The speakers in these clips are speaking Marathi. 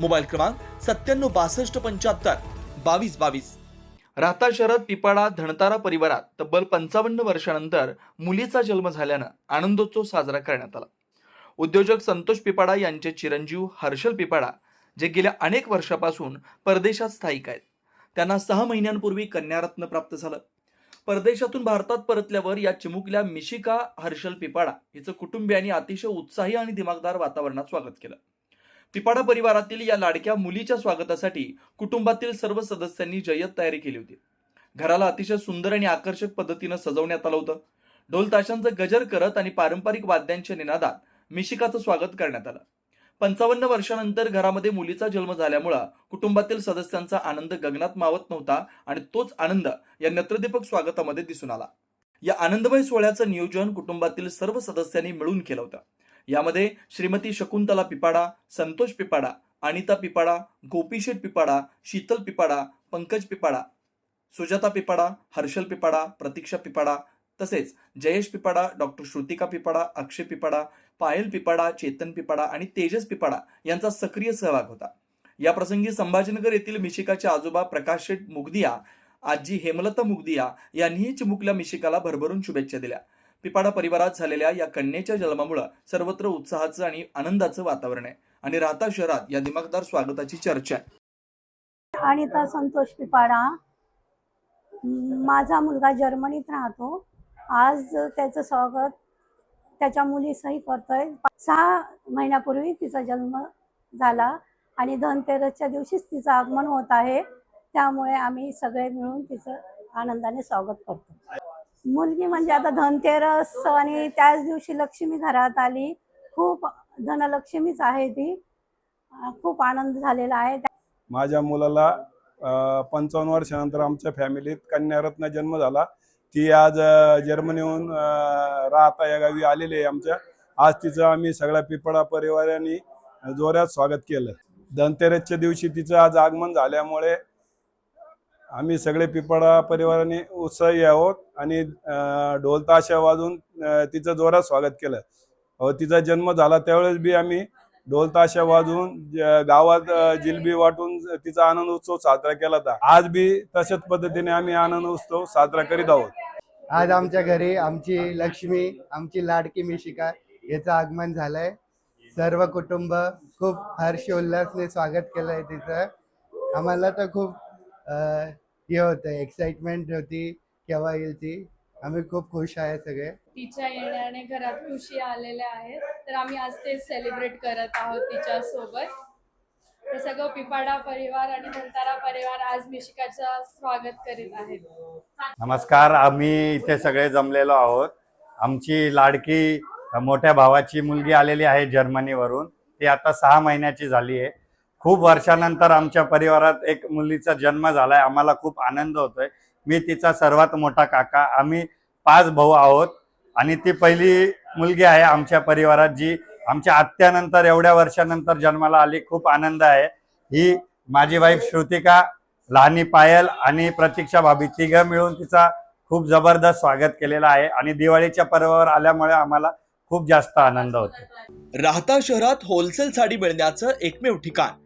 मोबाईल क्रमांक सत्त्याण्णव बासष्ट पंच्याहत्तर बावीस बावीस. राहता शहरात पिपाडा धणतारा परिवारात तब्बल पंचावन्न वर्षानंतर मुलीचा जन्म झाल्यानं आनंदोत्सव साजरा करण्यात आला. उद्योजक संतोष पिपाडा यांचे चिरंजीव हर्षल पिपाडा जे गेल्या अनेक वर्षापासून परदेशात स्थायिक आहेत. त्यांना सहा महिन्यांपूर्वी कन्यारत्न प्राप्त झालं. परदेशातून भारतात परतल्यावर या चिमुकल्या मिशिका हर्षल पिपाडा हिचं कुटुंबियांनी अतिशय उत्साही आणि दिमागदार वातावरणात स्वागत केलं. तिपाडा परिवारातील या लाडक्या मुलीच्या स्वागतासाठी कुटुंबातील सर्व सदस्यांनी जय्यत तयारी केली होती. घराला अतिशय सुंदर आणि आकर्षक पद्धतीनं सजवण्यात आलं होतं. ढोल ताशांचं गजर करत आणि पारंपरिक वाद्यांच्या निनादात मिशिकाचं स्वागत करण्यात आलं. पंचावन्न वर्षानंतर घरामध्ये मुलीचा जन्म झाल्यामुळं कुटुंबातील सदस्यांचा आनंद गगनात मावत नव्हता आणि तोच आनंद या नेत्रदीपक स्वागतामध्ये दिसून आला. या आनंदमय सोहळ्याचं नियोजन कुटुंबातील सर्व सदस्यांनी मिळून केलं होतं. यामध्ये श्रीमती शकुंतला पिपाडा संतोष पिपाडा अनिता पिपाडा गोपीशेठ पिपाडा शीतल पिपाडा पंकज पिपाडा सुजाता पिपाडा हर्षल पिपाडा प्रतीक्षा पिपाडा तसेच जयेश पिपाडा डॉक्टर श्रुतिका पिपाडा अक्षय पिपाडा पायल पिपाडा चेतन पिपाडा आणि तेजस पिपाडा यांचा सक्रिय सहभाग होता. या प्रसंगी संभाजीनगर येथील मिशिकाचे आजोबा प्रकाश शेठ मुगदिया आजी हेमलता मुगदिया यांनीही चिमुकल्या मिशिकाला भरभरून शुभेच्छा दिल्या. पिपाडा परिवारात झालेल्या या कन्येच्या जन्मामुळे सर्वत्र उत्साहाचं आणि आनंदाचं वातावरण आहे. आणि राहता शहरात या दिमागदार स्वागताची चर्चा आहे. अनिता संतोष पिपाडा माझा मुलगा जर्मनीत राहतो. आज त्याचं स्वागत त्याच्या मुलीसही करतोय. सहा महिन्यापूर्वी तिचा जन्म झाला आणि धनतेरसच्या दिवशीच तिचं आगमन होत आहे. त्यामुळे आम्ही सगळे मिळून तिचं आनंदाने स्वागत करतो. मुलगी म्हणजे आता धनतेरस आणि त्याच दिवशी लक्ष्मी घरात आली. खूप धनलक्ष्मीच आहे ती. खूप आनंद झालेला आहे. माझ्या मुलाला पंचावन्न वर्षानंतर आमच्या फॅमिलीत कन्यारत्न जन्म झाला. ती आज जर्मनीहून राहता या गावी आलेली आहे आमच्या. आज तिचं आम्ही सगळ्या पिपळा परिवाराने जोरात स्वागत केलं. धनतेरसच्या दिवशी तिचं आज आगमन झाल्यामुळे आम्ही सगळे पिपळा परिवाराने उत्साही आहोत आणि ढोलताशा ढोल ताशा वाजून तिचं जोरात स्वागत केलं. अहो, तिचा जन्म झाला त्यावेळेस बी आम्ही ढोल ताशा वाजवून गावात जिलबी वाटून तिचा आनंद उत्सव साजरा केला होता. आज बी तशाच पद्धतीने आम्ही आनंद उत्सव साजरा करीत आहोत. आज आमच्या घरी आमची लक्ष्मी आमची लाडकी मिशिका याचं आगमन झालंय. सर्व कुटुंब खूप हर्ष उल्हासने स्वागत केलंय तिचं. आम्हाला तर खूप हे होतं एक्साइटमेंट होती केव्हा येईल ती. आम्ही खूप खुश आहे सगळे. तिच्या येण्याने घरात खुशी आलेल्या आहेत. तर आम्ही आज ते सेलिब्रेट करत आहोत तिच्या सोबत तर सगळं पिपाडा परिवार आणि नंतारा परिवार आज मिशिकाचं स्वागत करीत आहेत. नमस्कार आम्ही इथे सगळे जमलेलो आहोत. आमची लाडकी मोठ्या भावाची मुलगी आलेली आहे जर्मनीवरून. ती आता सहा महिन्याची झाली आहे. खूप वर्षानंतर आमच्या परिवारात एक मुलीचा जन्म झालाय. आम्हाला खूप आनंद होतोय. मी तिचा सर्वात मोठा काका. आम्ही पाच भाऊ आहोत आणि ती पहिली मुलगी आहे आमच्या परिवारात जी आमच्या आत्यानंतर एवढ्या वर्षानंतर जन्माला आली. खूप आनंद आहे. ही माझी वाईफ श्रुतिका लहानी पायल आणि प्रतीक्षा भाभी. तिघं मिळून तिचा खूप जबरदस्त स्वागत केलेलं आहे आणि दिवाळीच्या पर्वावर आल्यामुळे आम्हाला खूप जास्त आनंद होतो राहता शहरात होलसेल साडी मिळण्याचं एकमेव ठिकाण.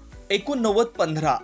एकोणनव्वद पंधरा.